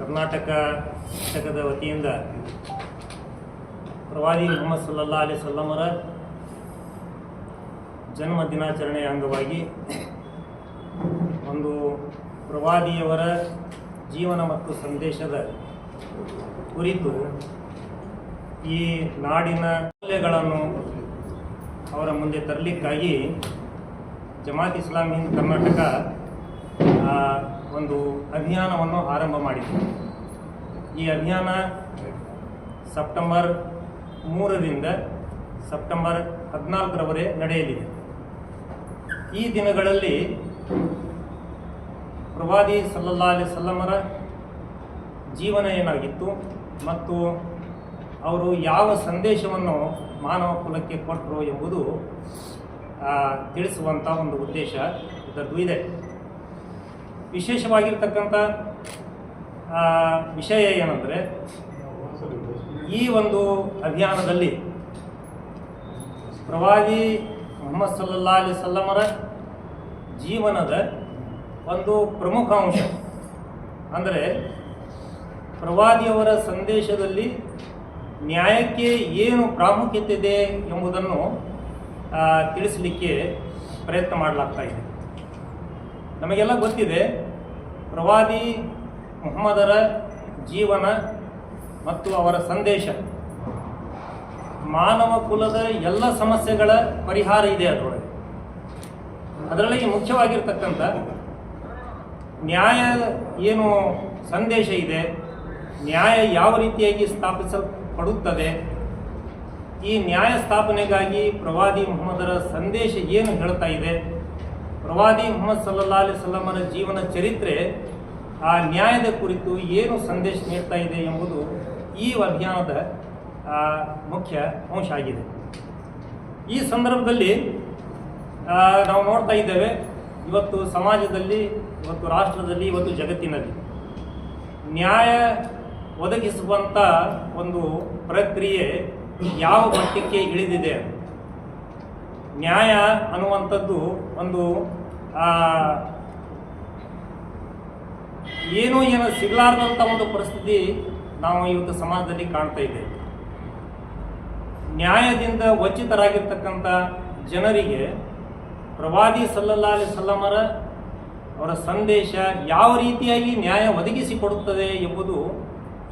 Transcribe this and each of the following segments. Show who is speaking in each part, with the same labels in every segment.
Speaker 1: ಕರ್ನಾಟಕ ಘಟಕದ ವತಿಯಿಂದ ಪ್ರವಾದಿ ಮೊಹಮ್ಮದ್ ಸಲ್ಲಲ್ಲಾ ಅಲಿ ಸಲ್ಲಮರ ಜನ್ಮ ದಿನಾಚರಣೆಯ ಅಂಗವಾಗಿ ಒಂದು ಪ್ರವಾದಿಯವರ ಜೀವನ ಮತ್ತು ಸಂದೇಶದ ಕುರಿತು ಈ ನಾಡಿನ ಮೌಲ್ಯಗಳನ್ನು ಅವರ ಮುಂದೆ ತರಲಿಕ್ಕಾಗಿ ಜಮಾತ್ ಇಸ್ಲಾಂ ಹಿಂದ್ ಕರ್ನಾಟಕ ಒಂದು ಅಭಿಯಾನವನ್ನು ಆರಂಭ ಮಾಡಿದೆ ಈ ಅಭಿಯಾನ ಸೆಪ್ಟೆಂಬರ್ ಮೂರರಿಂದ ಸೆಪ್ಟೆಂಬರ್ ಹದಿನಾಲ್ಕರವರೆ ನಡೆಯಲಿದೆ. ಈ ದಿನಗಳಲ್ಲಿ ಪ್ರವಾದಿ ಸಲ್ಲಲ್ಲಾ ಅಲಿ ಸಲ್ಲಮರ ಜೀವನ ಏನಾಗಿತ್ತು ಮತ್ತು ಅವರು ಯಾವ ಸಂದೇಶವನ್ನು ಮಾನವ ಕುಲಕ್ಕೆ ಕೊಟ್ಟರು ಎಂಬುದು ತಿಳಿಸುವಂಥ ಒಂದು ಉದ್ದೇಶ ಇದರದ್ದು ಇದೆ. ವಿಶೇಷವಾಗಿರ್ತಕ್ಕಂಥ ವಿಷಯ ಏನಂದರೆ, ಈ ಒಂದು ಅಭಿಯಾನದಲ್ಲಿ ಪ್ರವಾದಿ ಮೊಹಮ್ಮದ್ ಸಲ್ಲಾ ಅಲಿ ಸಲ್ಲಮರ ಜೀವನದ ಒಂದು ಪ್ರಮುಖ ಅಂಶ. ಅಂದರೆ, ಪ್ರವಾದಿಯವರ ಸಂದೇಶದಲ್ಲಿ ನ್ಯಾಯಕ್ಕೆ ಏನು ಪ್ರಾಮುಖ್ಯತೆ ಇದೆ ಎಂಬುದನ್ನು ತಿಳಿಸಲಿಕ್ಕೆ ಪ್ರಯತ್ನ ಮಾಡಲಾಗ್ತಾ ಇದೆ. ನಮಗೆಲ್ಲ ಗೊತ್ತಿದೆ, ಪ್ರವಾದಿ ಮೊಹಮ್ಮದರ ಜೀವನ ಮತ್ತು ಅವರ ಸಂದೇಶ. ಮಾನವ ಕುಲದ ಎಲ್ಲ ಸಮಸ್ಯೆಗಳ ಪರಿಹಾರ ಇದೆ ಅದರೊಳಗೆ. ಅದರೊಳಗೆ ಮುಖ್ಯವಾಗಿರ್ತಕ್ಕಂಥ ನ್ಯಾಯ ಏನು ಸಂದೇಶ ಇದೆ, ನ್ಯಾಯ ಯಾವ ರೀತಿಯಾಗಿ ಸ್ಥಾಪಿಸಲ್ಪಡುತ್ತದೆ, ಈ ನ್ಯಾಯ ಸ್ಥಾಪನೆಗಾಗಿ ಪ್ರವಾದಿ ಮೊಹಮ್ಮದರ ಸಂದೇಶ ಏನು ಹೇಳ್ತಾ ಇದೆ ಪ್ರವಾದಿ ಮೊಹಮ್ಮದ್ ಸಲ್ಲಾ ಅಲಿ ಸಲ್ಲಮ್ಮನ ಜೀವನ ಚರಿತ್ರೆ, ಆ ನ್ಯಾಯದ ಕುರಿತು ಏನು ಸಂದೇಶ ನೀಡ್ತಾ ಇದೆ ಎಂಬುದು ಈ ಅಭಿಯಾನದ ಮುಖ್ಯ ಅಂಶ ಆಗಿದೆ. ಈ ಸಂದರ್ಭದಲ್ಲಿ ನಾವು ನೋಡ್ತಾ ಇದ್ದೇವೆ, ಇವತ್ತು ಸಮಾಜದಲ್ಲಿ, ಇವತ್ತು ರಾಷ್ಟ್ರದಲ್ಲಿ, ಇವತ್ತು ಜಗತ್ತಿನಲ್ಲಿ ನ್ಯಾಯ ಒದಗಿಸುವಂಥ ಒಂದು ಪ್ರಕ್ರಿಯೆ ಯಾವ ಮಟ್ಟಕ್ಕೆ ಇಳಿದಿದೆ? ನ್ಯಾಯ ಅನ್ನುವಂಥದ್ದು ಒಂದು ಏನೂ ಏನು ಸಿಗಲಾರ್ದಂಥ ಒಂದು ಪರಿಸ್ಥಿತಿ ನಾವು ಇವತ್ತು ಸಮಾಜದಲ್ಲಿ ಕಾಣ್ತಾ ಇದ್ದೇವೆ ನ್ಯಾಯದಿಂದ ವಂಚಿತರಾಗಿರ್ತಕ್ಕಂಥ ಜನರಿಗೆ ಪ್ರವಾದಿ ಸಲ್ಲಲ್ಲಾ ಅಲಿ ಸಲ್ಲಮರ ಅವರ ಸಂದೇಶ ಯಾವ ರೀತಿಯಾಗಿ ನ್ಯಾಯ ಒದಗಿಸಿಕೊಡುತ್ತದೆ ಎಂಬುದು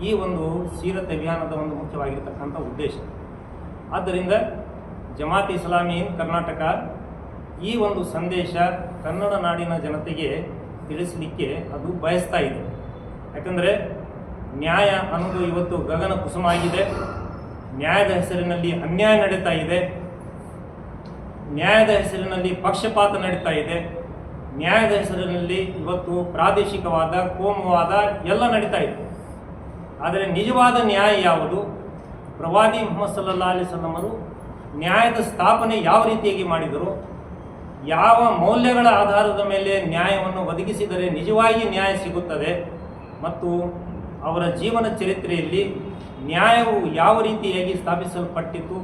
Speaker 1: ಈ ಒಂದು ಸೀರತ್ ಅಭಿಯಾನದ ಒಂದು ಮುಖ್ಯವಾಗಿರ್ತಕ್ಕಂಥ ಉದ್ದೇಶ. ಆದ್ದರಿಂದ ಜಮಾತ್ ಇಸ್ಲಾಮಿ ಕರ್ನಾಟಕ ಈ ಒಂದು ಸಂದೇಶ ಕನ್ನಡ ನಾಡಿನ ಜನತೆಗೆ ತಿಳಿಸಲಿಕ್ಕೆ ಅದು ಬಯಸ್ತಾ ಇದೆ. ಯಾಕಂದರೆ ನ್ಯಾಯ ಅನ್ನೋದು ಇವತ್ತು ಗಗನ ಕುಸುಮ ಆಗಿದೆ. ನ್ಯಾಯದ ಹೆಸರಿನಲ್ಲಿ ಅನ್ಯಾಯ ನಡೀತಾ ಇದೆ. ನ್ಯಾಯದ ಹೆಸರಿನಲ್ಲಿ ಪಕ್ಷಪಾತ ನಡೀತಾ ಇದೆ. ನ್ಯಾಯದ ಹೆಸರಿನಲ್ಲಿ ಇವತ್ತು ಪ್ರಾದೇಶಿಕವಾದ, ಕೋಮುವಾದ ಎಲ್ಲ ನಡೀತಾ ಇದೆ. ಆದರೆ ನಿಜವಾದ ನ್ಯಾಯ ಯಾವುದು? ಪ್ರವಾದಿ ಮೊಹಮ್ಮದ್ ಸಲ್ಲಾ ಅಲಿ ಸಲ್ಲಮರು ನ್ಯಾಯದ ಸ್ಥಾಪನೆ ಯಾವ ರೀತಿಯಾಗಿ ಮಾಡಿದರು? ಯಾವ ಮೌಲ್ಯಗಳ ಆಧಾರದ ಮೇಲೆ ನ್ಯಾಯವನ್ನು ಒದಗಿಸಿದರೆ ನಿಜವಾಗಿ ನ್ಯಾಯ ಸಿಗುತ್ತದೆ? ಮತ್ತು ಅವರ ಜೀವನ ಚರಿತ್ರೆಯಲ್ಲಿ ನ್ಯಾಯವು ಯಾವ ರೀತಿಯಾಗಿ ಸ್ಥಾಪಿಸಲ್ಪಟ್ಟಿತು?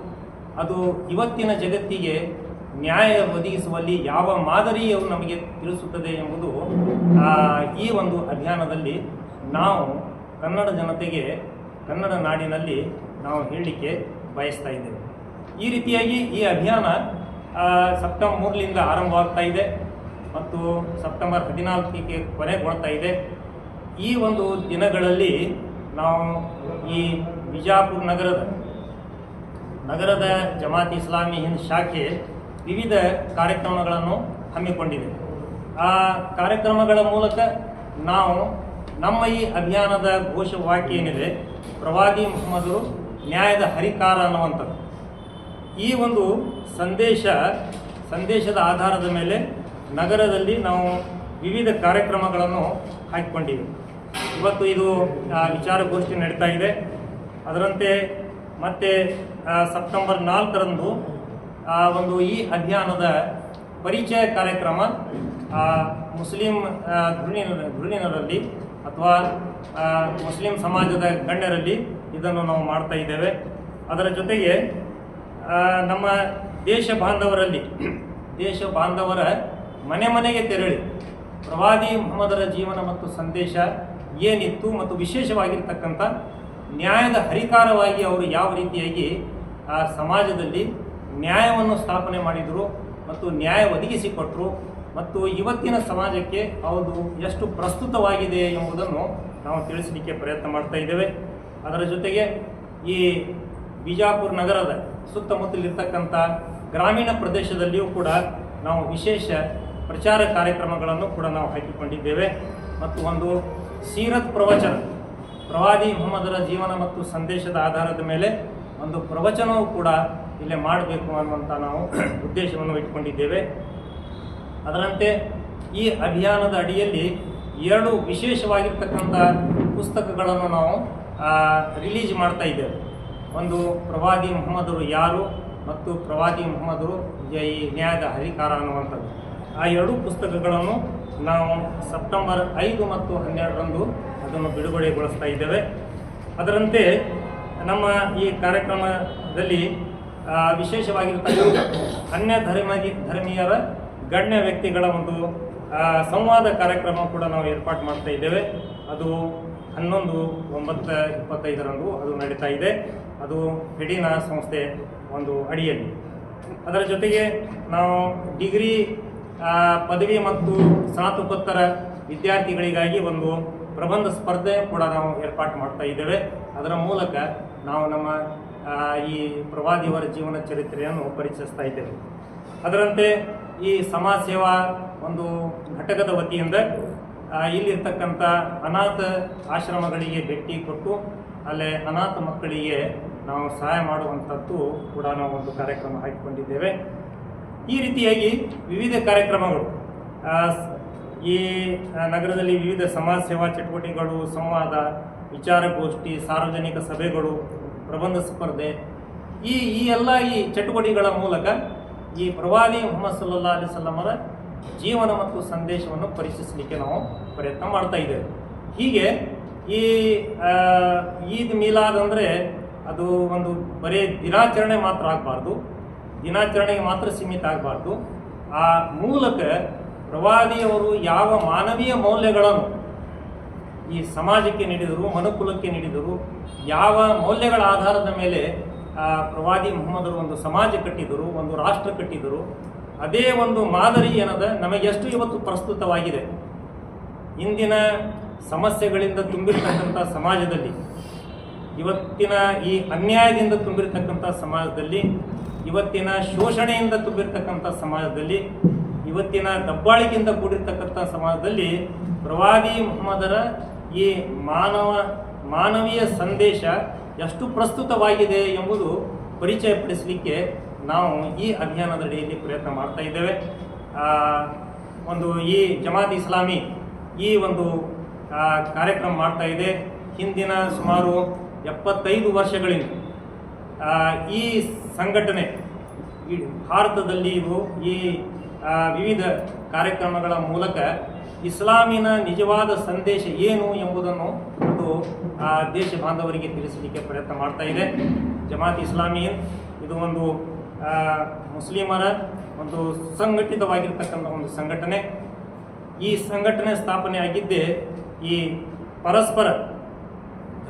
Speaker 1: ಅದು ಇವತ್ತಿನ ಜಗತ್ತಿಗೆ ನ್ಯಾಯ ಒದಗಿಸುವಲ್ಲಿ ಯಾವ ಮಾದರಿಯು ನಮಗೆ ತಿಳಿಸುತ್ತದೆ ಎಂಬುದು ಈ ಒಂದು ಅಭಿಯಾನದಲ್ಲಿ ನಾವು ಕನ್ನಡ ಜನತೆಗೆ, ಕನ್ನಡ ನಾಡಿನಲ್ಲಿ ನಾವು ಹೇಳಲಿಕ್ಕೆ ಬಯಸ್ತಾ ಇದ್ದೇವೆ. ಈ ರೀತಿಯಾಗಿ ಈ ಅಭಿಯಾನ ಸೆಪ್ಟೆಂಬರ್ ಮೂರರಿಂದ ಆರಂಭವಾಗ್ತಾ ಇದೆ ಮತ್ತು ಸೆಪ್ಟೆಂಬರ್ ಹದಿನಾಲ್ಕಕ್ಕೆ ಕೊನೆಗೊಳ್ತಾ ಇದೆ. ಈ ಒಂದು ದಿನಗಳಲ್ಲಿ ನಾವು ಈ ಬಿಜಾಪುರ ನಗರದ ನಗರದ ಜಮಾತ್ ಇಸ್ಲಾಮಿ ಹಿಂದ್ ಶಾಖೆ ವಿವಿಧ ಕಾರ್ಯಕ್ರಮಗಳನ್ನು ಹಮ್ಮಿಕೊಂಡಿದೆ. ಆ ಕಾರ್ಯಕ್ರಮಗಳ ಮೂಲಕ ನಾವು ನಮ್ಮ ಈ ಅಭಿಯಾನದ ಘೋಷವಾಕ್ಯ ಏನಿದೆ, ಪ್ರವಾದಿ ಮೊಹಮ್ಮದರು ನ್ಯಾಯದ ಹರಿಕಾರ ಅನ್ನುವಂಥದ್ದು. ಈ ಒಂದು ಸಂದೇಶ, ಸಂದೇಶದ ಆಧಾರದ ಮೇಲೆ ನಗರದಲ್ಲಿ ನಾವು ವಿವಿಧ ಕಾರ್ಯಕ್ರಮಗಳನ್ನು ಹಾಕಿಕೊಂಡಿವೆ ಇವತ್ತು ಇದು ವಿಚಾರಗೋಷ್ಠಿ ನಡೀತಾ ಇದೆ. ಅದರಂತೆ ಮತ್ತೆ ಸೆಪ್ಟೆಂಬರ್ ನಾಲ್ಕರಂದು ಒಂದು ಈ ಅಭಿಯಾನದ ಪರಿಚಯ ಕಾರ್ಯಕ್ರಮ ಮುಸ್ಲಿಂ ಗೃಹಿಣಿ ಗೃಹಿಣಿಯರಲ್ಲಿ ಅಥವಾ ಮುಸ್ಲಿಂ ಸಮಾಜದ ಗಣ್ಯರಲ್ಲಿ ಇದನ್ನು ನಾವು ಮಾಡ್ತಾ ಇದ್ದೇವೆ. ಅದರ ಜೊತೆಗೆ ನಮ್ಮ ದೇಶ ಬಾಂಧವರಲ್ಲಿ. ದೇಶ ಬಾಂಧವರ ಮನೆ ಮನೆಗೆ ತೆರಳಿ. ಪ್ರವಾದಿ ಮೊಹಮ್ಮದರ ಜೀವನ ಮತ್ತು ಸಂದೇಶ ಏನಿತ್ತು ಮತ್ತು ವಿಶೇಷವಾಗಿರ್ತಕ್ಕಂಥ ನ್ಯಾಯದ ಹರಿಕಾರವಾಗಿ ಅವರು ಯಾವ ರೀತಿಯಾಗಿ ಆ ಸಮಾಜದಲ್ಲಿ ನ್ಯಾಯವನ್ನು ಸ್ಥಾಪನೆ ಮಾಡಿದರು ಮತ್ತು ನ್ಯಾಯ ಒದಗಿಸಿಕೊಟ್ಟರು ಮತ್ತು ಇವತ್ತಿನ ಸಮಾಜಕ್ಕೆ ಅದು ಎಷ್ಟು ಪ್ರಸ್ತುತವಾಗಿದೆ ಎಂಬುದನ್ನು ನಾವು ತಿಳಿಸಲಿಕ್ಕೆ ಪ್ರಯತ್ನ ಮಾಡ್ತಾ ಇದ್ದೇವೆ. ಅದರ ಜೊತೆಗೆ ಈ ಬಿಜಾಪುರ ನಗರದ ಸುತ್ತಮುತ್ತಲಿರ್ತಕ್ಕಂಥ ಗ್ರಾಮೀಣ ಪ್ರದೇಶದಲ್ಲಿಯೂ ಕೂಡ ನಾವು ವಿಶೇಷ ಪ್ರಚಾರ ಕಾರ್ಯಕ್ರಮಗಳನ್ನು ಕೂಡ ನಾವು ಹಾಕಿಕೊಂಡಿದ್ದೇವೆ. ಮತ್ತು ಒಂದು ಸೀರತ್ ಪ್ರವಚನ, ಪ್ರವಾದಿ ಮೊಹಮ್ಮದರ ಜೀವನ ಮತ್ತು ಸಂದೇಶದ ಆಧಾರದ ಮೇಲೆ ಒಂದು ಪ್ರವಚನವೂ ಕೂಡ ಇಲ್ಲೇ ಮಾಡಬೇಕು ಅನ್ನುವಂಥ ನಾವು ಉದ್ದೇಶವನ್ನು ಇಟ್ಕೊಂಡಿದ್ದೇವೆ. ಅದರಂತೆ ಈ ಅಭಿಯಾನದ ಅಡಿಯಲ್ಲಿ ಎರಡು ವಿಶೇಷವಾಗಿರ್ತಕ್ಕಂಥ ಪುಸ್ತಕಗಳನ್ನು ನಾವು ರಿಲೀಸ್ ಮಾಡ್ತಾ ಇದ್ದೇವೆ. ಒಂದು ಪ್ರವಾದಿ ಮೊಹಮ್ಮದರು ಯಾರು ಮತ್ತು ಪ್ರವಾದಿ ಮೊಹಮ್ಮದರು ಜೈ ನ್ಯಾಯದ ಹರಿಕಾರ ಅನ್ನುವಂಥದ್ದು. ಆ ಎರಡೂ ಪುಸ್ತಕಗಳನ್ನು ನಾವು ಸೆಪ್ಟೆಂಬರ್ ಐದು ಮತ್ತು ಹನ್ನೆರಡರಂದು ಅದನ್ನು ಬಿಡುಗಡೆಗೊಳಿಸ್ತಾ ಇದ್ದೇವೆ. ಅದರಂತೆ ನಮ್ಮ ಈ ಕಾರ್ಯಕ್ರಮದಲ್ಲಿ ವಿಶೇಷವಾಗಿರ್ತಕ್ಕಂಥ ಅನ್ಯ ಧರ್ಮ ಧರ್ಮೀಯರ ಗಣ್ಯ ವ್ಯಕ್ತಿಗಳ ಒಂದು ಸಂವಾದ ಕಾರ್ಯಕ್ರಮ ಕೂಡ ನಾವು ಏರ್ಪಾಡು ಮಾಡ್ತಾ ಇದ್ದೇವೆ. ಅದು ಹನ್ನೊಂದು, ಒಂಬತ್ತು, ಇಪ್ಪತ್ತೈದರಂದು ಅದು ನಡೀತಾ ಇದೆ. ಅದು ಫೆಡಿನಾ ಸಂಸ್ಥೆ ಒಂದು ಅಡಿಯಲ್ಲಿ. ಅದರ ಜೊತೆಗೆ ನಾವು ಡಿಗ್ರಿ ಪದವಿ ಮತ್ತು ಸ್ನಾತಕೋತ್ತರ ವಿದ್ಯಾರ್ಥಿಗಳಿಗಾಗಿ ಒಂದು ಪ್ರಬಂಧ ಸ್ಪರ್ಧೆ ಕೂಡ ನಾವು ಏರ್ಪಾಡು ಮಾಡ್ತಾ ಇದ್ದೇವೆ. ಅದರ ಮೂಲಕ ನಾವು ನಮ್ಮ ಈ ಪ್ರವಾದಿಯವರ ಜೀವನ ಚರಿತ್ರೆಯನ್ನು ಪರಿಚಯಿಸ್ತಾ ಇದ್ದೇವೆ. ಅದರಂತೆ ಈ ಸಮಾಜ ಸೇವಾ ಒಂದು ಘಟಕದ ವತಿಯಿಂದ ಇಲ್ಲಿರ್ತಕ್ಕಂಥ ಅನಾಥ ಆಶ್ರಮಗಳಿಗೆ ಭೇಟಿ ಕೊಟ್ಟು, ಅಲ್ಲೇ ಅನಾಥ ಮಕ್ಕಳಿಗೆ ನಾವು ಸಹಾಯ ಮಾಡುವಂಥದ್ದು ಕೂಡ ನಾವು ಒಂದು ಕಾರ್ಯಕ್ರಮ ಹಾಕಿಕೊಂಡಿದ್ದೇವೆ. ಈ ರೀತಿಯಾಗಿ ವಿವಿಧ ಕಾರ್ಯಕ್ರಮಗಳು ಈ ನಗರದಲ್ಲಿ ವಿವಿಧ ಸಮಾಜ ಸೇವಾ ಚಟುವಟಿಕೆಗಳು, ಸಂವಾದ, ವಿಚಾರಗೋಷ್ಠಿ, ಸಾರ್ವಜನಿಕ ಸಭೆಗಳು, ಪ್ರಬಂಧ ಸ್ಪರ್ಧೆ, ಈ ಈ ಎಲ್ಲ ಈ ಚಟುವಟಿಕೆಗಳ ಮೂಲಕ ಈ ಪ್ರವಾದಿ ಮೊಹಮ್ಮದ್ ಸಲ್ಲಾ ಅಲಿಸಲ್ಲಮರ ಜೀವನ ಮತ್ತು ಸಂದೇಶವನ್ನು ಪರಿಚಯಿಸಲಿಕ್ಕೆ ನಾವು ಪ್ರಯತ್ನ ಮಾಡ್ತಾ ಇದ್ದೇವೆ. ಹೀಗೆ ಈ ಈದ್ ಮಿಲಾದ್ ಅಂದರೆ ಅದು ಒಂದು ಬರೀ ದಿನಾಚರಣೆ ಮಾತ್ರ ಆಗಬಾರ್ದು. ದಿನಾಚರಣೆಗೆ ಮಾತ್ರ ಸೀಮಿತ ಆಗಬಾರ್ದು. ಆ ಮೂಲಕ ಪ್ರವಾದಿಯವರು ಯಾವ ಮಾನವೀಯ ಮೌಲ್ಯಗಳನ್ನು ಈ ಸಮಾಜಕ್ಕೆ ನೀಡಿದರು, ಮನುಕುಲಕ್ಕೆ ನೀಡಿದರು, ಯಾವ ಮೌಲ್ಯಗಳ ಆಧಾರದ ಮೇಲೆ ಆ ಪ್ರವಾದಿ ಮೊಹಮ್ಮದರು ಒಂದು ಸಮಾಜ ಕಟ್ಟಿದರು, ಒಂದು ರಾಷ್ಟ್ರ ಕಟ್ಟಿದರು, ಅದೇ ಒಂದು ಮಾದರಿ ಏನದ, ನಮಗೆಷ್ಟು ಇವತ್ತು ಪ್ರಸ್ತುತವಾಗಿದೆ. ಇಂದಿನ ಸಮಸ್ಯೆಗಳಿಂದ ತುಂಬಿರ್ತಕ್ಕಂಥ ಸಮಾಜದಲ್ಲಿ ಇವತ್ತಿನ ಈ ಅನ್ಯಾಯದಿಂದ ತುಂಬಿರ್ತಕ್ಕಂಥ ಸಮಾಜದಲ್ಲಿ, ಇವತ್ತಿನ ಶೋಷಣೆಯಿಂದ ತುಂಬಿರ್ತಕ್ಕಂಥ ಸಮಾಜದಲ್ಲಿ, ಇವತ್ತಿನ ದಬ್ಬಾಳಿಕೆಯಿಂದ ಕೂಡಿರ್ತಕ್ಕಂಥ ಸಮಾಜದಲ್ಲಿ ಪ್ರವಾದಿ ಮೊಹಮ್ಮದರ ಈ ಮಾನವ, ಮಾನವೀಯ ಸಂದೇಶ ಎಷ್ಟು ಪ್ರಸ್ತುತವಾಗಿದೆ ಎಂಬುದು ಪರಿಚಯಪಡಿಸಲಿಕ್ಕೆ ನಾವು ಈ ಅಭಿಯಾನದ ಅಡಿಯಲ್ಲಿ ಪ್ರಯತ್ನ ಮಾಡ್ತಾ ಇದ್ದೇವೆ. ಒಂದು ಈ ಜಮಾತ್ ಇಸ್ಲಾಮಿ ಈ ಒಂದು ಕಾರ್ಯಕ್ರಮ ಮಾಡ್ತಾ ಇದೆ. ಹಿಂದಿನ ಸುಮಾರು ಎಪ್ಪತ್ತೈದು ವರ್ಷಗಳಿಂದ ಈ ಸಂಘಟನೆ ಭಾರತದಲ್ಲಿ ಇದು, ಈ ವಿವಿಧ ಕಾರ್ಯಕ್ರಮಗಳ ಮೂಲಕ ಇಸ್ಲಾಮಿನ ನಿಜವಾದ ಸಂದೇಶ ಏನು ಎಂಬುದನ್ನು ಒಂದು ದೇಶ ಬಾಂಧವರಿಗೆ ತಿಳಿಸಲಿಕ್ಕೆ ಪ್ರಯತ್ನ ಮಾಡ್ತಾ ಇದೆ. ಜಮಾತ್ ಇಸ್ಲಾಮಿ ಇದು ಒಂದು ಮುಸ್ಲಿಮರ ಒಂದು ಸಂಘಟಿತವಾಗಿರ್ತಕ್ಕಂಥ ಒಂದು ಸಂಘಟನೆ. ಈ ಸಂಘಟನೆ ಸ್ಥಾಪನೆ ಆಗಿದ್ದೇ ಈ ಪರಸ್ಪರ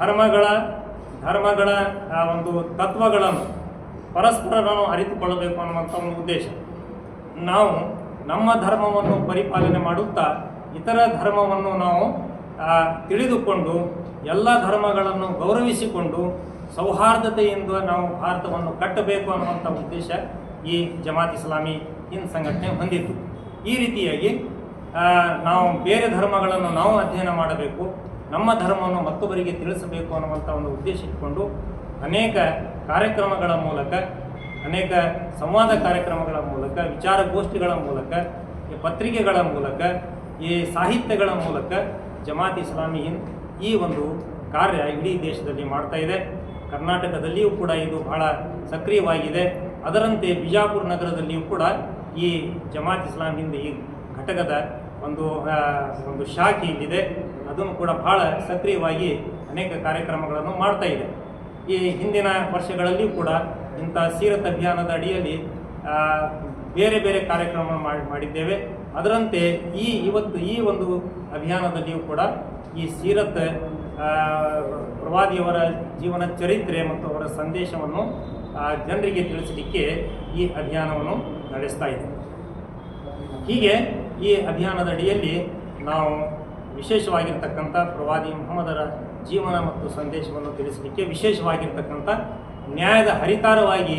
Speaker 1: ಧರ್ಮಗಳ ಧರ್ಮಗಳ ಆ, ಒಂದು ತತ್ವಗಳನ್ನು ಪರಸ್ಪರ ನಾವು ಅರಿತುಕೊಳ್ಳಬೇಕು ಅನ್ನುವಂಥ ಒಂದು ಉದ್ದೇಶ. ನಾವು ನಮ್ಮ ಧರ್ಮವನ್ನು ಪರಿಪಾಲನೆ ಮಾಡುತ್ತಾ ಇತರ ಧರ್ಮವನ್ನು ನಾವು ತಿಳಿದುಕೊಂಡು ಎಲ್ಲ ಧರ್ಮಗಳನ್ನು ಗೌರವಿಸಿಕೊಂಡು ಸೌಹಾರ್ದತೆಯಿಂದ ನಾವು ಭಾರತವನ್ನು ಕಟ್ಟಬೇಕು ಅನ್ನುವಂಥ ಉದ್ದೇಶ ಈ ಜಮಾತ್ ಇಸ್ಲಾಮಿ ಇನ್ ಸಂಘಟನೆ ಹೊಂದಿತ್ತು ಈ ರೀತಿಯಾಗಿ ನಾವು ಬೇರೆ ಧರ್ಮಗಳನ್ನು ನಾವು ಅಧ್ಯಯನ ಮಾಡಬೇಕು. ನಮ್ಮ ಧರ್ಮವನ್ನು ಮತ್ತೊಬ್ಬರಿಗೆ ತಿಳಿಸಬೇಕು ಅನ್ನುವಂಥ ಒಂದು ಉದ್ದೇಶ ಇಟ್ಕೊಂಡು ಅನೇಕ ಕಾರ್ಯಕ್ರಮಗಳ ಮೂಲಕ, ಅನೇಕ ಸಂವಾದ ಕಾರ್ಯಕ್ರಮಗಳ ಮೂಲಕ, ವಿಚಾರಗೋಷ್ಠಿಗಳ ಮೂಲಕ, ಈ ಪತ್ರಿಕೆಗಳ ಮೂಲಕ, ಈ ಸಾಹಿತ್ಯಗಳ ಮೂಲಕ ಜಮಾತ್ ಇಸ್ಲಾಮಿ ಈ ಒಂದು ಕಾರ್ಯ ಇಡೀ ದೇಶದಲ್ಲಿ ಮಾಡ್ತಾ ಇದೆ. ಕರ್ನಾಟಕದಲ್ಲಿಯೂ ಕೂಡ ಇದು ಬಹಳ ಸಕ್ರಿಯವಾಗಿದೆ. ಅದರಂತೆ ಬಿಜಾಪುರ ನಗರದಲ್ಲಿಯೂ ಕೂಡ ಈ ಜಮಾತ್ ಇಸ್ಲಾಂ ಹಿಂದ್ ಈ ಘಟಕದ ಒಂದು ಒಂದು ಶಾಖೆ ಇಲ್ಲಿದೆ. ಅದನ್ನು ಕೂಡ ಬಹಳ ಸಕ್ರಿಯವಾಗಿ ಅನೇಕ ಕಾರ್ಯಕ್ರಮಗಳನ್ನು ಮಾಡ್ತಾ ಇದೆ. ಈ ಹಿಂದಿನ ವರ್ಷಗಳಲ್ಲಿಯೂ ಕೂಡ ಇಂಥ ಸೀರತ್ ಅಭಿಯಾನದ ಅಡಿಯಲ್ಲಿ ಬೇರೆ ಬೇರೆ ಕಾರ್ಯಕ್ರಮ ಮಾಡಿ, ಮಾಡಿದ್ದೇವೆ. ಅದರಂತೆ ಈ ಇವತ್ತು ಈ ಒಂದು ಅಭಿಯಾನದಲ್ಲಿಯೂ ಕೂಡ ಈ ಸೀರತ್ ಪ್ರವಾದಿಯವರ ಜೀವನ ಚರಿತ್ರೆ ಮತ್ತು ಅವರ ಸಂದೇಶವನ್ನು ಜನರಿಗೆ ತಿಳಿಸಲಿಕ್ಕೆ ಈ ಅಭಿಯಾನವನ್ನು ನಡೆಸ್ತಾ ಇದೆ ಹೀಗೆ ಈ ಅಭಿಯಾನದ ಅಡಿಯಲ್ಲಿ ನಾವು ವಿಶೇಷವಾಗಿರ್ತಕ್ಕಂಥ ಪ್ರವಾದಿ ಮೊಹಮ್ಮದರ ಜೀವನ ಮತ್ತು ಸಂದೇಶವನ್ನು ತಿಳಿಸಲಿಕ್ಕೆ ವಿಶೇಷವಾಗಿರ್ತಕ್ಕಂಥ ನ್ಯಾಯದ ಹರಿಕಾರವಾಗಿ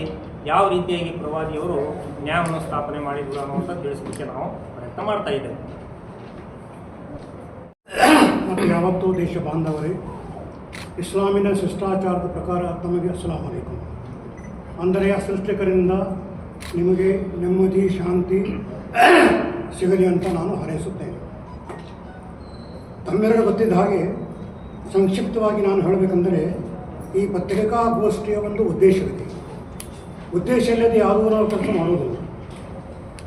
Speaker 1: ಯಾವ ರೀತಿಯಾಗಿ ಪ್ರವಾದಿಯವರು ನ್ಯಾಯವನ್ನು ಸ್ಥಾಪನೆ ಮಾಡಿದ್ರು ಅನ್ನುವಂಥ ತಿಳಿಸಲಿಕ್ಕೆ ನಾವು ಪ್ರಯತ್ನ ಮಾಡ್ತಾ ಇದ್ದೇವೆ.
Speaker 2: ಮತ್ತು ಯಾವತ್ತೂ ದೇಶ ಬಾಂಧವರೇ, ಇಸ್ಲಾಮಿನ ಶಿಷ್ಟಾಚಾರದ ಪ್ರಕಾರ ತಮಗೆ ಅಸ್ಲಾಂ ಅಲೈಕುಂ ಅಂದರೆ ಸೃಷ್ಟಿಕರಿಂದ ನಿಮಗೆ ನೆಮ್ಮದಿ, ಶಾಂತಿ ಸಿಗಲಿ ಅಂತ ನಾನು ಹಾರೈಸುತ್ತೇನೆ. ತಮ್ಮೆರಡು ಗೊತ್ತಿದ್ದ ಹಾಗೆ ಸಂಕ್ಷಿಪ್ತವಾಗಿ ನಾನು ಹೇಳಬೇಕಂದರೆ ಈ ಪತ್ರಿಕಾಗೋಷ್ಠಿಯ ಒಂದು ಉದ್ದೇಶವಿದೆ. ಉದ್ದೇಶ ಇಲ್ಲದೆ ಯಾವುದೂ ನಾವು ಕೆಲಸ ಮಾಡುವುದಿಲ್ಲ.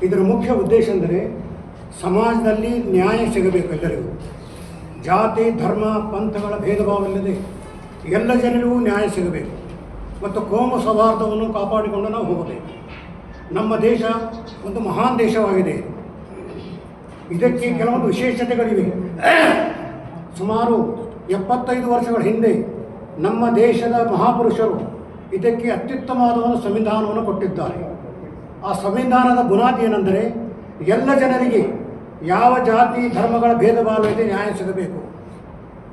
Speaker 2: ಇದರ ಮುಖ್ಯ ಉದ್ದೇಶ ಅಂದರೆ ಸಮಾಜದಲ್ಲಿ ನ್ಯಾಯ ಸಿಗಬೇಕು ಎಲ್ಲರಿಗೂ. ಜಾತಿ, ಧರ್ಮ, ಪಂಥಗಳ ಭೇದ ಭಾವವಿಲ್ಲದೆ ಎಲ್ಲ ಜನರಿಗೂ ನ್ಯಾಯ ಸಿಗಬೇಕು. ಮತ್ತು ಕೋಮ ಸೌಹಾರ್ದವನ್ನು ಕಾಪಾಡಿಕೊಂಡು ನಾವು ಹೋಗಬೇಕು. ನಮ್ಮ ದೇಶ ಒಂದು ಮಹಾನ್ ದೇಶವಾಗಿದೆ. ಇದಕ್ಕೆ ಕೆಲವೊಂದು ವಿಶೇಷತೆಗಳಿವೆ. ಸುಮಾರು ಎಪ್ಪತ್ತೈದು ವರ್ಷಗಳ ಹಿಂದೆ ನಮ್ಮ ದೇಶದ ಮಹಾಪುರುಷರು ಇದಕ್ಕೆ ಅತ್ಯುತ್ತಮವಾದ ಒಂದು ಸಂವಿಧಾನವನ್ನು ಕೊಟ್ಟಿದ್ದಾರೆ. ಆ ಸಂವಿಧಾನದ ಬುನಾದಿ ಏನೆಂದರೆ, ಎಲ್ಲ ಜನರಿಗೆ ಯಾವ ಜಾತಿ, ಧರ್ಮಗಳ ಭೇದ ಭಾವದಲ್ಲಿ ನ್ಯಾಯ ಸಿಗಬೇಕು.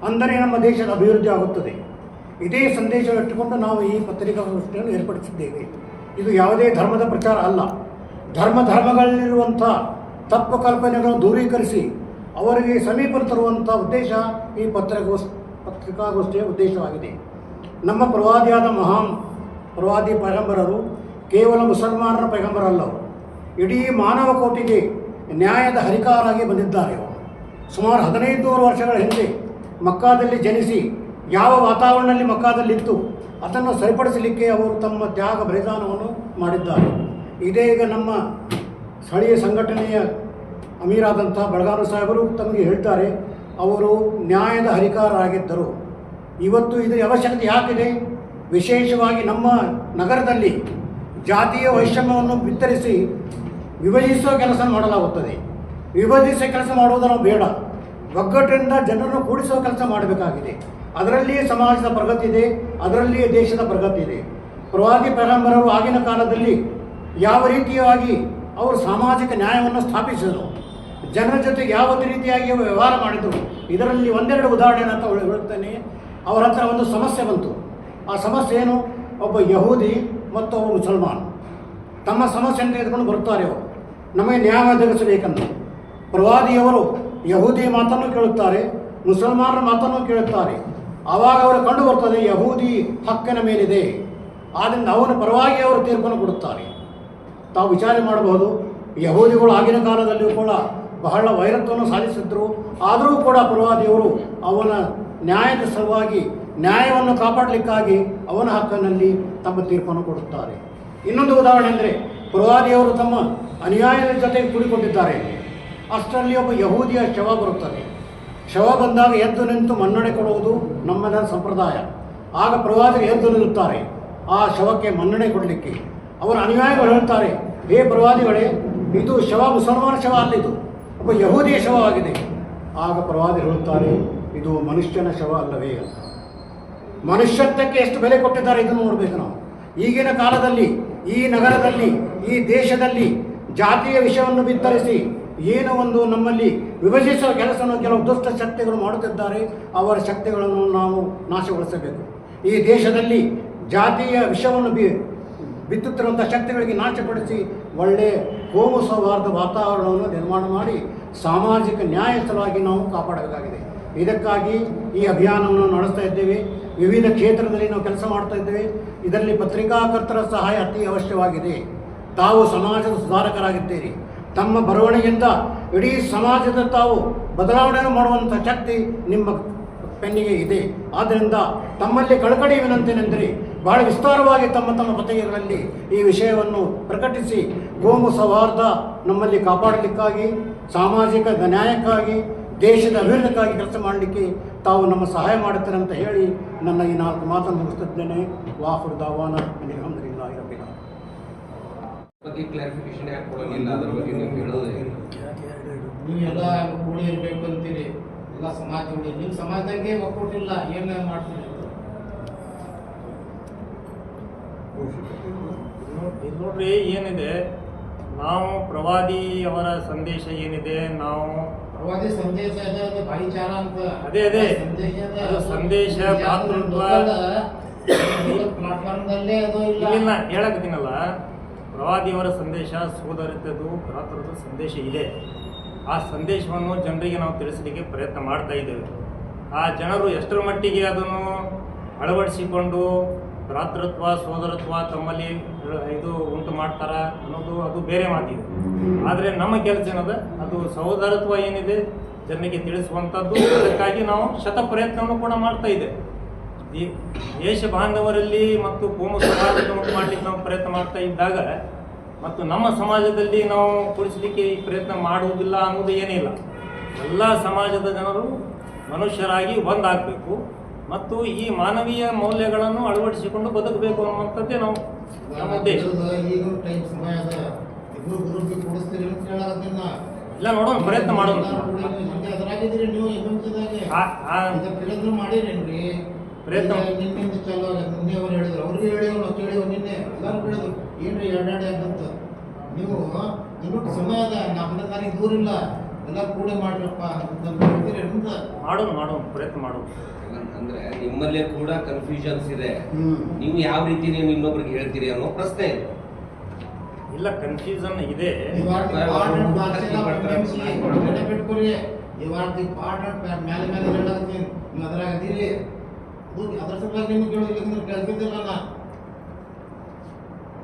Speaker 2: ಅಂದರೆ ನಮ್ಮ ದೇಶದ ಅಭಿವೃದ್ಧಿ ಆಗುತ್ತದೆ. ಇದೇ ಸಂದೇಶವಿಟ್ಟುಕೊಂಡು ನಾವು ಈ ಪತ್ರಿಕಾಗೋಷ್ಠಿಯನ್ನು ಏರ್ಪಡಿಸಿದ್ದೇವೆ. ಇದು ಯಾವುದೇ ಧರ್ಮದ ಪ್ರಚಾರ ಅಲ್ಲ. ಧರ್ಮ ಧರ್ಮಗಳಲ್ಲಿರುವಂಥ ತಪ್ಪು ಕಲ್ಪನೆಗಳನ್ನು ದೂರೀಕರಿಸಿ ಅವರಿಗೆ ಸಮೀಪ ತರುವಂಥ ಉದ್ದೇಶ ಈ ಪತ್ರಿಕಾಗೋಷ್ಠಿ ಪತ್ರಿಕಾಗೋಷ್ಠಿಯ ಉದ್ದೇಶವಾಗಿದೆ. ನಮ್ಮ ಪ್ರವಾದಿಯಾದ ಮಹಾನ್ ಪ್ರವಾದಿ ಪೈಗಂಬರರು ಕೇವಲ ಮುಸಲ್ಮಾನರ ಪೈಗಂಬರಲ್ಲವರು ಇಡೀ ಮಾನವ ಕೋಟಿಗೆ ನ್ಯಾಯದ ಹರಿಕಾರಾಗಿ ಬಂದಿದ್ದಾರೆ ಅವರು. ಸುಮಾರು ಹದಿನೈದು ನೂರು ವರ್ಷಗಳ ಹಿಂದೆ ಮಕ್ಕಾದಲ್ಲಿ ಜನಿಸಿ ಯಾವ ವಾತಾವರಣದಲ್ಲಿ ಮಕ್ಕಾದಲ್ಲಿತ್ತು ಅದನ್ನು ಸರಿಪಡಿಸಲಿಕ್ಕೆ ಅವರು ತಮ್ಮ ತ್ಯಾಗ ಬಲಿದಾನವನ್ನು ಮಾಡಿದ್ದಾರೆ. ಇದೇ ಈಗ ನಮ್ಮ ಸ್ಥಳೀಯ ಸಂಘಟನೆಯ ಅಮೀರಾದಂಥ ಬೆಳಗಾವಿ ಸಾಹೇಬರು ತಮಗೆ ಹೇಳ್ತಾರೆ, ಅವರು ನ್ಯಾಯದ ಹರಿಕಾರರಾಗಿದ್ದರು. ಇವತ್ತು ಇದರ ಅವಶ್ಯಕತೆ ಯಾಕಿದೆ? ವಿಶೇಷವಾಗಿ ನಮ್ಮ ನಗರದಲ್ಲಿ ಜಾತಿಯ ವೈಷಮ್ಯವನ್ನು ಬಿತ್ತರಿಸಿ ವಿಭಜಿಸುವ ಕೆಲಸ ಮಾಡಲಾಗುತ್ತದೆ. ವಿಭಜಿಸುವ ಕೆಲಸ ಮಾಡುವುದು ನಾವು ಬೇಡ. ಒಗ್ಗಟ್ಟಿನಿಂದ ಜನರನ್ನು ಕೂಡಿಸುವ ಕೆಲಸ ಮಾಡಬೇಕಾಗಿದೆ. ಅದರಲ್ಲಿಯೇ ಸಮಾಜದ ಪ್ರಗತಿ ಇದೆ, ಅದರಲ್ಲಿಯೇ ದೇಶದ ಪ್ರಗತಿ ಇದೆ. ಪ್ರವಾದಿ ಪೈಗಂಬರರು ಆಗಿನ ಕಾಲದಲ್ಲಿ ಯಾವ ರೀತಿಯಾಗಿ ಅವರು ಸಾಮಾಜಿಕ ನ್ಯಾಯವನ್ನು ಸ್ಥಾಪಿಸಿದರು. ಜನರ ಜೊತೆ ಯಾವ ರೀತಿಯಾಗಿ ವ್ಯವಹಾರ ಮಾಡಿದರು, ಇದರಲ್ಲಿ ಒಂದೆರಡು ಉದಾಹರಣೆ ಅಂತ ಹೇಳಿ- ಹೇಳುತ್ತೇನೆ. ಅವರ ಹತ್ರ ಒಂದು ಸಮಸ್ಯೆ ಬಂತು. ಆ ಸಮಸ್ಯೆ ಏನು? ಒಬ್ಬ ಯಹೂದಿ ಮತ್ತು ಒಬ್ಬ ಮುಸಲ್ಮಾನ್. ತಮ್ಮ ಸಮಸ್ಯೆಯನ್ನು ತೆಗೆದುಕೊಂಡು ಬರುತ್ತಾರೆ ಅವರು ನಮಗೆ ನ್ಯಾಯ ಒದಗಿಸಬೇಕಂತ. ಪ್ರವಾದಿಯವರು ಯಹೂದಿ ಮಾತನ್ನು ಕೇಳುತ್ತಾರೆ, ಮುಸಲ್ಮಾನರ ಮಾತನ್ನು ಕೇಳುತ್ತಾರೆ. ಆವಾಗ ಅವರು ಕಂಡು ಬರ್ತದೆ ಯಹೂದಿ ಹಕ್ಕಿನ ಮೇಲಿದೆ. ಆದ್ದರಿಂದ ಅವನ ಪರವಾಗಿ ಅವರು ತೀರ್ಪನ್ನು ಕೊಡುತ್ತಾರೆ. ತಾವು ವಿಚಾರ ಮಾಡಬಹುದು. ಯಹೂದಿಗಳು ಆಗಿನ ಕಾಲದಲ್ಲಿಯೂ ಕೂಡ ಬಹಳ ವೈರತ್ವವನ್ನು ಸಾಧಿಸಿದ್ರು. ಆದರೂ ಕೂಡ ಪ್ರವಾದಿಯವರು ಅವನ ನ್ಯಾಯದ ಸಲುವಾಗಿ ನ್ಯಾಯವನ್ನು ಕಾಪಾಡಲಿಕ್ಕಾಗಿ ಅವನ ಹಕ್ಕಿನಲ್ಲಿ ತಮ್ಮ ತೀರ್ಪನ್ನು ಕೊಡುತ್ತಾರೆ. ಇನ್ನೊಂದು ಉದಾಹರಣೆ ಅಂದರೆ ಪ್ರವಾದಿಯವರು ತಮ್ಮ ಅನ್ಯಾಯದ ಜೊತೆ ಕೂಡಿಕೊಂಡಿದ್ದಾರೆ. ಅಷ್ಟರಲ್ಲಿ ಒಬ್ಬ ಯಹೂದಿಯ ಶವ ಬರುತ್ತದೆ. ಶವ ಬಂದಾಗ ಎದ್ದು ನಿಂತು ಮನ್ನಣೆ ಕೊಡುವುದು ನಮ್ಮದ ಸಂಪ್ರದಾಯ. ಆಗ ಪ್ರವಾದಿಗಳು ಎದ್ದು ನಿಲ್ಲುತ್ತಾರೆ. ಆ ಶವಕ್ಕೆ ಮನ್ನಣೆ ಕೊಡಲಿಕ್ಕೆ. ಅವರ ಅನುಯಾಯಿಗಳು ಹೇಳ್ತಾರೆ. ಹೇ ಪ್ರವಾದಿಗಳೇ, ಇದು ಶವ ಮುಸಲ್ಮಾನ ಶವ ಅಲ್ಲಿದು ಒಬ್ಬ ಯಹೂದಿಯ ಶವವಾಗಿದೆ. ಆಗ ಪ್ರವಾದಿ ಹೇಳುತ್ತಾರೆ, ಇದು ಮನುಷ್ಯನ ಶವ ಅಲ್ಲವೇ ಅಂತ. ಮನುಷ್ಯತ್ವಕ್ಕೆ ಎಷ್ಟು ಬೆಲೆ ಕೊಟ್ಟಿದ್ದಾರೆ ಇದನ್ನು ನೋಡಬೇಕು ನಾವು. ಈಗಿನ ಕಾಲದಲ್ಲಿ, ಈ ನಗರದಲ್ಲಿ, ಈ ದೇಶದಲ್ಲಿ ಜಾತಿಯ ವಿಷಯವನ್ನು ಬಿತ್ತರಿಸಿ ಏನೋ ಒಂದು ನಮ್ಮಲ್ಲಿ ವಿಭಜಿಸುವ ಕೆಲಸವನ್ನು ಕೆಲವು ದುಷ್ಟ ಶಕ್ತಿಗಳು ಮಾಡುತ್ತಿದ್ದಾರೆ, ಅವರ ಶಕ್ತಿಗಳನ್ನು ನಾವು ನಾಶಗೊಳಿಸಬೇಕು. ಈ ದೇಶದಲ್ಲಿ ಜಾತಿಯ ವಿಷವನ್ನು ಬಿ ಬಿತ್ತುತ್ತಿರುವಂಥ ಶಕ್ತಿಗಳಿಗೆ ನಾಶಪಡಿಸಿ ಒಳ್ಳೆಯ ಕೋಮು ಸೌಹಾರ್ದ ವಾತಾವರಣವನ್ನು ನಿರ್ಮಾಣ ಮಾಡಿ ಸಾಮಾಜಿಕ ನ್ಯಾಯ ಸಲುವಾಗಿ ನಾವು ಕಾಪಾಡಬೇಕಾಗಿದೆ. ಇದಕ್ಕಾಗಿ ಈ ಅಭಿಯಾನವನ್ನು ನಡೆಸ್ತಾ ಇದ್ದೇವೆ. ವಿವಿಧ ಕ್ಷೇತ್ರದಲ್ಲಿ ನಾವು ಕೆಲಸ ಮಾಡ್ತಾ ಇದ್ದೇವೆ. ಇದರಲ್ಲಿ ಪತ್ರಿಕಾಕರ್ತರ ಸಹಾಯ ಅತಿ ಅವಶ್ಯವಾಗಿದೆ. ತಾವು ಸಮಾಜದ ಸುಧಾರಕರಾಗಿದ್ದೀರಿ. ತಮ್ಮ ಬರವಣಿಗೆಯಿಂದ ಇಡೀ ಸಮಾಜದ ತಾವು ಬದಲಾವಣೆ ಮಾಡುವಂಥ ಶಕ್ತಿ ನಿಮ್ಮ ಪೆನ್ನಿಗೆ ಇದೆ. ಆದ್ದರಿಂದ ತಮ್ಮಲ್ಲಿ ಕಳಕಳಿ ವಿನಂತಿನೆಂದರೆ ಬಹಳ ವಿಸ್ತಾರವಾಗಿ ತಮ್ಮ ತಮ್ಮ ಪತ್ರಿಕೆಗಳಲ್ಲಿ ಈ ವಿಷಯವನ್ನು ಪ್ರಕಟಿಸಿ ಗೋಮು ಸೌಹಾರ್ದ ನಮ್ಮಲ್ಲಿ ಕಾಪಾಡಲಿಕ್ಕಾಗಿ ಸಾಮಾಜಿಕ ನ್ಯಾಯಕ್ಕಾಗಿ ದೇಶದ ಅಭಿವೃದ್ಧಿಗಾಗಿ ಕೆಲಸ ಮಾಡಲಿಕ್ಕೆ ತಾವು ನಮ್ಮ ಸಹಾಯ ಮಾಡುತ್ತಾರೆ ಅಂತ ಹೇಳಿ ನನ್ನ ಈ ನಾಲ್ಕು ಮಾತನ್ನು ಮುಗಿಸುತ್ತಿದ್ದೇನೆ. ವಾಹುರ್ ದಾವಾನ ಅನಿಲ್ಹಮ್ದುಲಿಲ್ಲಾಹಿ ರಬ್ಬಿಲ್ ಆಲಮೀನ್.
Speaker 3: ಬಗ್ಗೆ ಕ್ಲಾರಿಫಿಕೇಶನ್ ಯಾಕೆ ಕೊಡೋಂಗಿಲ್ಲ ಅದ್ರ ಬಗ್ಗೆ ನೀವು ಹೇಳೋದೇ
Speaker 4: ನೀವೆಲ್ಲ ಕೂಡಿ ಇರ್ಬೇಕು ಅಂತೀರಿ. ಎಲ್ಲ ಸಮಾಜ ನೀವು ನಿಮ್ಮ ಸಮಾಜದಾಗೆ ಒಕ್ಕೂಟಿಲ್ಲ ಏನ್ ಮಾಡ್ತೀರಿ?
Speaker 1: ಇದು ನೋಡ್ರಿ ಏನಿದೆ? ನಾವು ಪ್ರವಾದಿ ಅವರ ಸಂದೇಶ ಏನಿದೆ? ನಾವು
Speaker 4: ಪ್ರವಾದಿ ಸಂದೇಶ ಭಾಯಿಚಾರ ಅಂತ.
Speaker 1: ಅದೇ, ಅದೇ.
Speaker 4: ಸಂದೇಶ
Speaker 1: ಭ್ರಾತೃತ್ವ.
Speaker 4: ಪ್ಲಾಟ್ಫಾರ್ಮ್ದಲ್ಲೇ ಅದು ಇಲ್ಲ.
Speaker 1: ಇಲ್ಲಿನ ಹೇಳಕತ್ತೀನಲ್ಲ. ಪ್ರವಾದಿಯವರ ಸಂದೇಶ ಸೋದರಿತದ್ದು ಭ್ರಾತೃದ ಸಂದೇಶ ಇದೆ. ಆ ಸಂದೇಶವನ್ನು ಜನರಿಗೆ ನಾವು ತಿಳಿಸಲಿಕ್ಕೆ ಪ್ರಯತ್ನ ಮಾಡ್ತಾ ಇದ್ದೇವೆ. ಆ ಜನರು ಎಷ್ಟರ ಮಟ್ಟಿಗೆ ಅದನ್ನು ಅಳವಡಿಸಿಕೊಂಡು ಭ್ರಾತೃತ್ವ, ಸೋದರತ್ವ ತಮ್ಮಲ್ಲಿ ಇದು ಉಂಟು ಮಾಡ್ತಾರ ಅನ್ನೋದು ಅದು ಬೇರೆ ಮಾತಿದೆ. ಆದರೆ ನಮ್ಮ ಕೆಲಸ ಏನದ? ಅದು ಸಹೋದರತ್ವ ಏನಿದೆ ಜನರಿಗೆ ತಿಳಿಸುವಂಥದ್ದು ಅದಕ್ಕಾಗಿ ನಾವು ಶತ ಪ್ರಯತ್ನವನ್ನು ಕೂಡ ಮಾಡ್ತಾ ಇದೆ ಈ ದೇಶ ಬಾಂಧವರಲ್ಲಿ ಮತ್ತು ಕೋಮು ಸಮಾಜದ ಉಂಟು ಮಾಡಲಿಕ್ಕೆ ನಾವು ಪ್ರಯತ್ನ ಮಾಡ್ತಾ ಇದ್ದಾಗ ಮತ್ತು ನಮ್ಮ ಸಮಾಜದಲ್ಲಿ ನಾವು ಕುಡಿಸಲಿಕ್ಕೆ ಈ ಪ್ರಯತ್ನ ಮಾಡುವುದಿಲ್ಲ ಅನ್ನೋದು ಏನಿಲ್ಲ. ಎಲ್ಲ ಸಮಾಜದ ಜನರು ಮನುಷ್ಯರಾಗಿ ಒಂದಾಗಬೇಕು. ಮತ್ತು ಈ ಮಾನವೀಯ ಮೌಲ್ಯಗಳನ್ನು ಅಳವಡಿಸಿಕೊಂಡು ಬದುಕಬೇಕು ಅನ್ನುವಂಥದ್ದೇ ನಾವು ನಮ್ಮ ಉದ್ದೇಶ. ಇಲ್ಲ ನೋಡೋಣ ಪ್ರಯತ್ನ ಮಾಡೋಣ.
Speaker 4: ಪ್ರಯತ್ನ ನಾವು ಸಮಯ ಇಲ್ಲ ಎಲ್ಲ ಕೂಡ ಮಾಡ್ರಪ್ಪ ಅಂತ ಹೇಳ್ತೀರಿ ಅಂತ
Speaker 1: ಮಾಡೋಣ ಮಾಡೋಣ ಪ್ರಯತ್ನ ಮಾಡೋಣ
Speaker 3: ಅಂದ್ರೆ ನಿಮ್ಮಲ್ಲೇ ಕೂಡ ಕನ್ಫ್ಯೂಷನ್ಸ್ ಇದೆ. ನೀವು ಯಾವ ರೀತಿ ನೀವು ಇನ್ನೊಬ್ರಿಗೆ ಹೇಳ್ತೀರಿ ಅನ್ನೋ ಪ್ರಶ್ನೆ ಇದೆ.
Speaker 1: ಇಲ್ಲ ಕನ್ಫ್ಯೂಷನ್ ಇದೆ.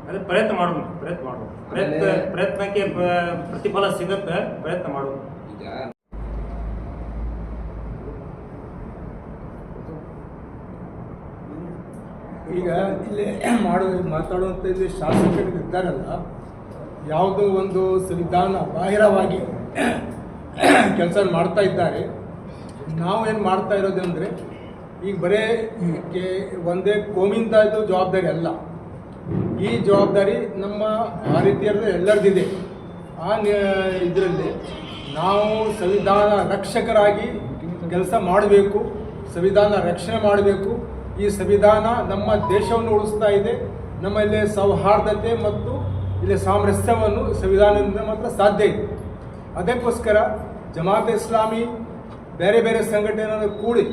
Speaker 4: ಅದೇ
Speaker 1: ಪ್ರಯತ್ನ ಮಾಡೋಣ ಪ್ರಯತ್ನ ಮಾಡೋಣ ಪ್ರಯತ್ನ ಪ್ರಯತ್ನಕ್ಕೆ ಪ್ರತಿಫಲ ಸಿಗುತ್ತೆ ಪ್ರಯತ್ನ ಮಾಡೋಣ
Speaker 3: ಈಗ
Speaker 5: ಈಗ ಇಲ್ಲಿ ಮಾಡುವ ಮಾತಾಡುವಂಥ ಇಲ್ಲಿ ಶಾಸಕರು ಇದ್ದಾರಲ್ಲ, ಯಾವುದೋ ಒಂದು ಸಂವಿಧಾನ ಬಾಹಿರವಾಗಿ ಕೆಲಸ ಮಾಡ್ತಾ ಇದ್ದಾರೆ. ನಾವು ಏನು ಮಾಡ್ತಾ ಇರೋದಂದರೆ, ಈಗ ಬರೇ ಕೆ ಒಂದೇ ಕೋಮಿಂದ ಇದು ಜವಾಬ್ದಾರಿ ಅಲ್ಲ. ಈ ಜವಾಬ್ದಾರಿ ನಮ್ಮ ಆ ರೀತಿಯಲ್ಲಿ ಎಲ್ಲರದಿದೆ. ಆ ಇದರಲ್ಲಿ ನಾವು ಸಂವಿಧಾನ ರಕ್ಷಕರಾಗಿ ಕೆಲಸ ಮಾಡಬೇಕು, ಸಂವಿಧಾನ ರಕ್ಷಣೆ ಮಾಡಬೇಕು ಈ ಸಂವಿಧಾನ ನಮ್ಮ ದೇಶವನ್ನು ಉಳಿಸ್ತಾ ಇದೆ. ನಮ್ಮಲ್ಲಿ ಸೌಹಾರ್ದತೆ ಮತ್ತು ಇಲ್ಲಿ ಸಾಮರಸ್ಯವನ್ನು ಸಂವಿಧಾನದಿಂದ ಮಾತ್ರ ಸಾಧ್ಯ ಇದೆ. ಅದಕ್ಕೋಸ್ಕರ ಜಮಾತ್ ಇಸ್ಲಾಮಿ ಬೇರೆ ಬೇರೆ ಸಂಘಟನೆಗಳನ್ನು ಕೂಡಿ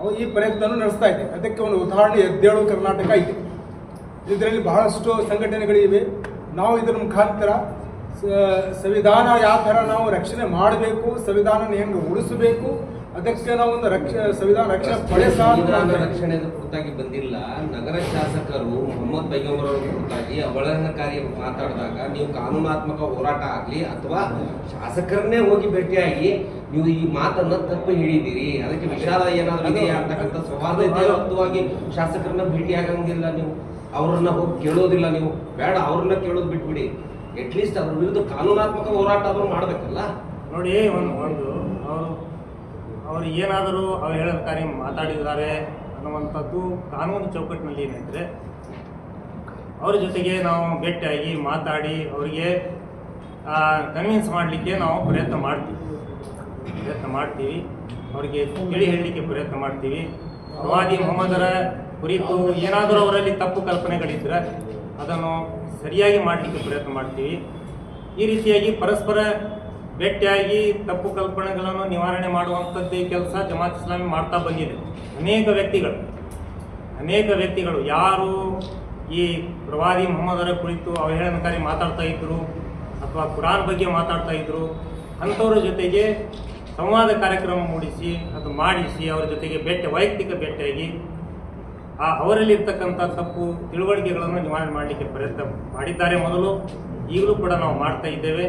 Speaker 5: ಅವು ಈ ಪ್ರಯತ್ನವನ್ನು ನಡೆಸ್ತಾ ಇದೆ. ಅದಕ್ಕೆ ಒಂದು ಉದಾಹರಣೆ ಎದ್ದೇಳು ಕರ್ನಾಟಕ ಇದೆ. ಇದರಲ್ಲಿ ಬಹಳಷ್ಟು ಸಂಘಟನೆಗಳಿವೆ. ನಾವು ಇದರ ಮುಖಾಂತರ ಸಂವಿಧಾನ ಯಾವ ಥರ ನಾವು ರಕ್ಷಣೆ ಮಾಡಬೇಕು ಸಂವಿಧಾನ ಹೆಂಗೆ ಉಳಿಸಬೇಕು ಅದಕ್ಕೆ ನಾವು ಒಂದು ರಕ್ಷ ಸಂವಿಧಾನ ರಕ್ಷಣೆ ಪಡೆ
Speaker 3: ಸಂವಿಧಾನ ರಕ್ಷಣೆ ಕುರಿತಾಗಿ ಬಂದಿಲ್ಲ. ನಗರ ಶಾಸಕರು ಮೊಹಮ್ಮದ್ ಬೈಗಂಬರ್ ಅವರ ಕುರಿತಾಗಿ ಅವಳನಕಾರಿ ಮಾತಾಡಿದಾಗ ನೀವು ಕಾನೂನಾತ್ಮಕ ಹೋರಾಟ ಆಗಲಿ ಅಥವಾ ಶಾಸಕರನ್ನೇ ಹೋಗಿ ಭೇಟಿಯಾಗಿ ನೀವು ಈ ಮಾತನ್ನ ತಪ್ಪು ಹಿಡಿದಿರಿ ಅದಕ್ಕೆ ವಿಷಾದ ಏನಾದರೂ ಇದೆಯಾ ಅಂತಕ್ಕಂಥ ಸೌಹಾರ್ದಯುತವಾಗಿ ಶಾಸಕರನ್ನ ಭೇಟಿ ಆಗಂಗಿಲ್ಲ ನೀವು. ಅವ್ರನ್ನ ಹೋಗಿ ಕೇಳೋದಿಲ್ಲ ನೀವು. ಬೇಡ ಅವ್ರನ್ನ ಕೇಳೋದು ಬಿಟ್ಬಿಡಿ. ಅಟ್ಲೀಸ್ಟ್ ಅದ್ರ ವಿರುದ್ಧ ಕಾನೂನಾತ್ಮಕ ಹೋರಾಟ ಅದನ್ನು ಮಾಡಬೇಕಲ್ಲ.
Speaker 1: ನೋಡಿ ಒಂದು ಒಂದು ಅವರು ಅವರು ಏನಾದರೂ ಅವಹೇಳನಕಾರಿ ಮಾತಾಡಿದ್ದಾರೆ ಅನ್ನುವಂಥದ್ದು ಕಾನೂನು ಚೌಕಟ್ಟಿನಲ್ಲಿ ಏನಿದ್ರೆ ಅವ್ರ ಜೊತೆಗೆ ನಾವು ಭೇಟಿಯಾಗಿ ಮಾತಾಡಿ ಅವರಿಗೆ ಕನ್ವಿನ್ಸ್ ಮಾಡಲಿಕ್ಕೆ ನಾವು ಪ್ರಯತ್ನ ಮಾಡ್ತೀವಿ. ಪ್ರಯತ್ನ ಮಾಡ್ತೀವಿ. ಅವರಿಗೆ ತಿಳಿ ಹೇಳಲಿಕ್ಕೆ ಪ್ರಯತ್ನ ಮಾಡ್ತೀವಿ. ಪ್ರವಾದಿ ಮೊಹಮ್ಮದರ ಕುರಿತು ಏನಾದರೂ ಅವರಲ್ಲಿ ತಪ್ಪು ಕಲ್ಪನೆಗಳಿದ್ರೆ ಅದನ್ನು ಸರಿಯಾಗಿ ಮಾಡಲಿಕ್ಕೆ ಪ್ರಯತ್ನ ಮಾಡ್ತೀವಿ. ಈ ರೀತಿಯಾಗಿ ಪರಸ್ಪರ ಭೇಟಿಯಾಗಿ ತಪ್ಪು ಕಲ್ಪನೆಗಳನ್ನು ನಿವಾರಣೆ ಮಾಡುವಂಥದ್ದೇ ಕೆಲಸ ಜಮಾತ್ ಇಸ್ಲಾಮಿ ಮಾಡ್ತಾ ಬಂದಿದೆ. ಅನೇಕ ವ್ಯಕ್ತಿಗಳು ಅನೇಕ ವ್ಯಕ್ತಿಗಳು, ಯಾರು ಈ ಪ್ರವಾದಿ ಮೊಹಮ್ಮದರ ಕುರಿತು ಅವಹೇಳನಕಾರಿ ಮಾತಾಡ್ತಾ ಇದ್ರು ಅಥವಾ ಕುರಾನ್ ಬಗ್ಗೆ ಮಾತಾಡ್ತಾ ಇದ್ರು, ಅಂಥವ್ರ ಜೊತೆಗೆ ಸಂವಾದ ಕಾರ್ಯಕ್ರಮ ಮೂಡಿಸಿ, ಅದು ಮಾಡಿಸಿ, ಅವರ ಜೊತೆಗೆ ಭೇಟಿ, ವೈಯಕ್ತಿಕ ಭೇಟಿಯಾಗಿ ಆ ಅವರಲ್ಲಿ ಇರ್ತಕ್ಕಂಥ ತಪ್ಪು ತಿಳುವಳಿಕೆಗಳನ್ನು ನಿವಾರಣೆ ಮಾಡಲಿಕ್ಕೆ ಪ್ರಯತ್ನ ಮಾಡಿದ್ದಾರೆ ಮೊದಲು. ಈಗಲೂ ಕೂಡ ನಾವು ಮಾಡ್ತಾ ಇದ್ದೇವೆ.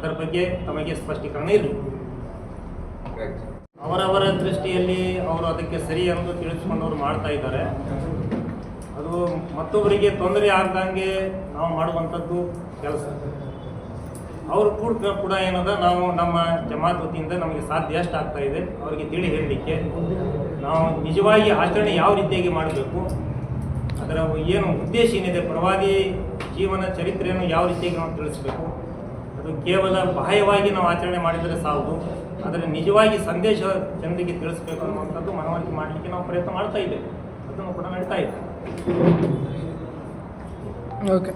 Speaker 1: ಅದರ ಬಗ್ಗೆ ತಮಗೆ ಸ್ಪಷ್ಟೀಕರಣ ಇರಲಿ ಅವರವರ ದೃಷ್ಟಿಯಲ್ಲಿ ಅವರು ಅದಕ್ಕೆ ಸರಿ ಎಂದು ತಿಳಿಸ್ಕೊಂಡವ್ರು ಮಾಡ್ತಾ ಇದ್ದಾರೆ. ಅದು ಮತ್ತೊಬ್ಬರಿಗೆ ತೊಂದರೆ ಆಗ್ದಂಗೆ ನಾವು ಮಾಡುವಂಥದ್ದು ಕೆಲಸ. ಅವರು ಕೂಡ ಕೂಡ ಏನದ, ನಾವು ನಮ್ಮ ಜಮಾತ್ ವತಿಯಿಂದ ನಮಗೆ ಸಾಧ್ಯ ಎಷ್ಟು ಆಗ್ತಾ ಇದೆ. ಅವರಿಗೆ ತಿಳಿ ಹೇಳಲಿಕ್ಕೆ ನಾವು ನಿಜವಾಗಿ ಆಚರಣೆ ಯಾವ ರೀತಿಯಾಗಿ ಮಾಡಬೇಕು, ಅದರ ಏನು ಉದ್ದೇಶ ಏನಿದೆ, ಪ್ರವಾದಿ ಜೀವನ ಚರಿತ್ರೆಯನ್ನು ಯಾವ ರೀತಿಯಾಗಿ ನಾವು ತಿಳಿಸಬೇಕು ಕೇವಲ ಬಾಹ್ಯವಾಗಿ ನಾವು ಆಚರಣೆ ಮಾಡಿದರೆ ಸಾಲದು ಆದರೆ ನಿಜವಾಗಿ ಸಂದೇಶ ಜನರಿಗೆ ತಿಳಿಸಬೇಕು ಅನ್ನುವಂಥದ್ದು ಮನವರಿಕೆ ಮಾಡಲಿಕ್ಕೆ ನಾವು ಪ್ರಯತ್ನ ಮಾಡ್ತಾ ಇದ್ದೇವೆ. ಅದನ್ನು ಕೂಡ ನಡೀತಾ ಇದೆ.
Speaker 6: ಓಕೆ